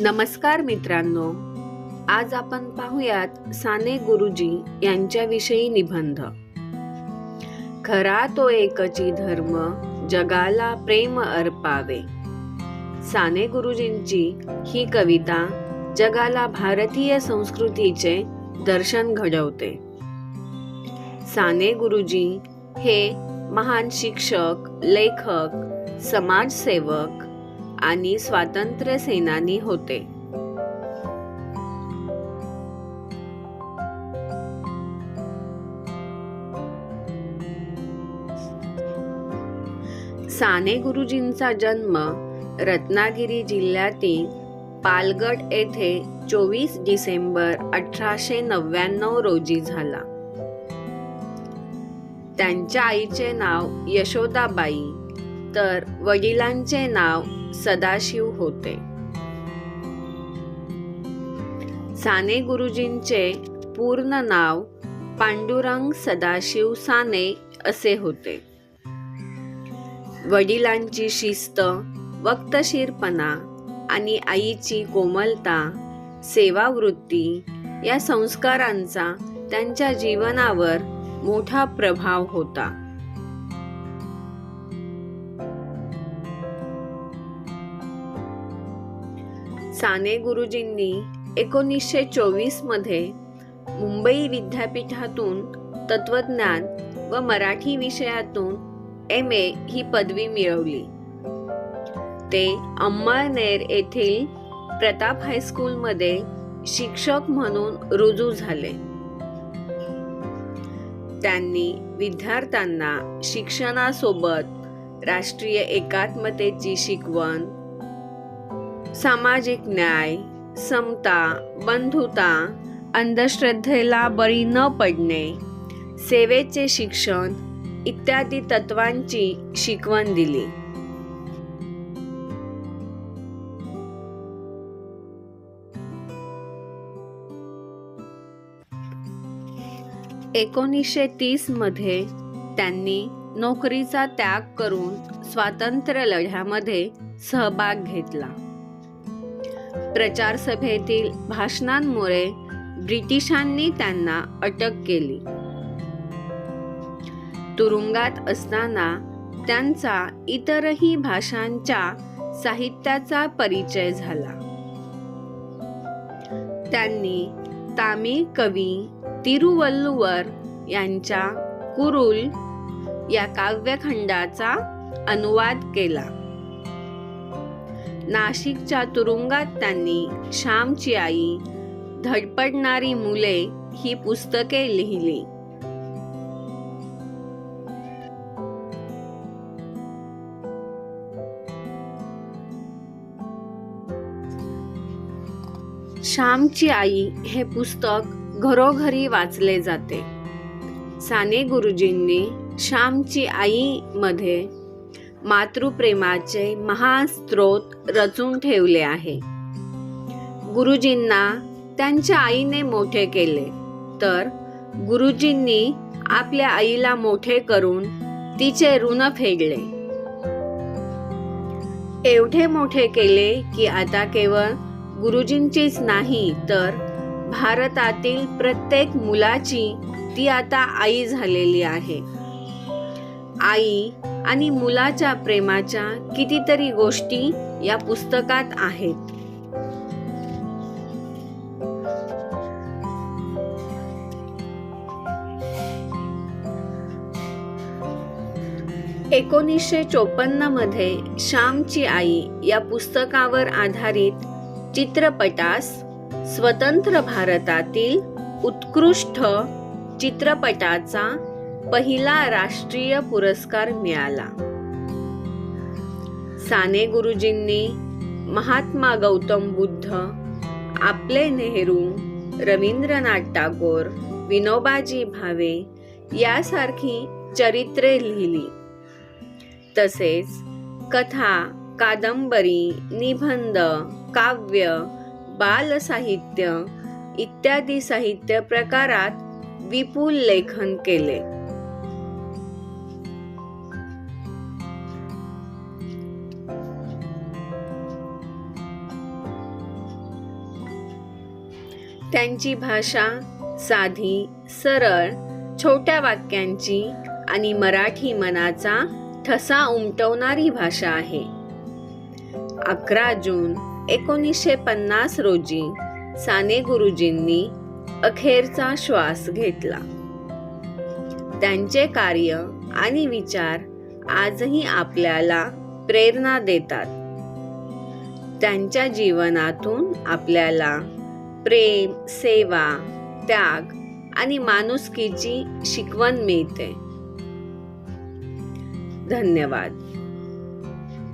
नमस्कार मित्रांनो. आज आपण पाहूयात साने गुरुजी यांच्याविषयी निबंध. खरा तो एकची धर्म जगाला प्रेम अर्पावे. साने गुरुजींची ही कविता जगाला भारतीय संस्कृतीचे दर्शन घडवते. साने गुरुजी हे महान शिक्षक लेखक समाजसेवक आणि स्वातंत्र्य सेनानी होते. साने गुरुजींचा जन्म रत्नागिरी जिल्ह्यातील पालगड येथे चोवीस डिसेंबर अठराशे नव्याण्णव रोजी झाला. त्यांच्या आईचे नाव यशोदाबाई तर वडिलांचे नाव सदाशिव होते. साने गुरुजींचे पूर्ण नाव पांडुरंग सदाशिव साने असे होते. वडिलांची शिस्त वक्तशीरपणा आणि आईची कोमलता सेवावृत्ती या संस्कारांचा त्यांच्या जीवनावर मोठा प्रभाव होता. साने गुरुजींनी एकोणीसशे चोवीसमध्ये मुंबई विद्यापीठातून तत्वज्ञान व मराठी विषयातून एम ए ही पदवी मिळवली. ते अंमळनेर येथील प्रताप हायस्कूलमध्ये शिक्षक म्हणून रुजू झाले. त्यांनी विद्यार्थ्यांना शिक्षणासोबत राष्ट्रीय एकात्मतेची शिकवण सामाजिक न्याय समता बंधुता अंधश्रद्धेला बळी न पडणे सेवेचे शिक्षण इत्यादी तत्वांची शिकवण दिली. एकोणीसशे तीसमध्ये त्यांनी नोकरीचा त्याग करून स्वातंत्र्य लढ्यामध्ये सहभाग घेतला. प्रचार सभेतील भाषणांमुळे ब्रिटिशांनी त्यांना अटक केली. तुरुंगात असताना त्यांचा इतरही भाषांच्या साहित्याचा परिचय झाला. त्यांनी तामिळ कवी तिरुवल्लुवर यांच्या कुरुल या काव्यखंडाचा अनुवाद केला. नाशिकच्या तुरुंगात त्यांनी श्यामची आई धडपडणारी मुले ही पुस्तके लिहिली. श्यामची आई हे पुस्तक घरोघरी वाचले जाते. साने गुरुजींनी श्यामची आई मध्ये मातृप्रेमाचे महास्त्रोत रचून ठेवले आहे. गुरुजींना त्यांच्या आईने मोठे केले. तर गुरुजींनी आपल्या आईला मोठे करून तिचे ऋण फेडले. एवढे मोठे केले की आता केवळ गुरुजींचीच नाही तर भारतातील प्रत्येक मुलाची ती आता आई झालेली आहे. आई आणि मुलाच्या प्रेमाच्या कितीतरी गोष्टी या पुस्तकात आहेत. एकोणीसशे चोपन्नमध्ये श्यामची आई या पुस्तकावर आधारित चित्रपटास स्वतंत्र भारतातील उत्कृष्ट चित्रपटाचा पहिला राष्ट्रीय पुरस्कार मिळाला. साने गुरुजींनी महात्मा गौतम बुद्ध आपले नेहरू रवींद्रनाथ टागोर विनोबाजी भावे यासारखी चरित्रे लिहिली. तसेच कथा कादंबरी निबंध काव्य बालसाहित्य इत्यादी साहित्य प्रकारात विपुल लेखन केले. त्यांची भाषा साधी सरळ छोट्या वाक्यांची आणि मराठी मनाचा ठसा उमटवणारी भाषा आहे. अकरा जून एकोणीसशे पन्नास रोजी साने गुरुजींनी अखेरचा श्वास घेतला. त्यांचे कार्य आणि विचार आजही आपल्याला प्रेरणा देतात. त्यांच्या जीवनातून आपल्याला प्रेम सेवा त्याग आणि माणुसकीची शिकवण मिळते. धन्यवाद.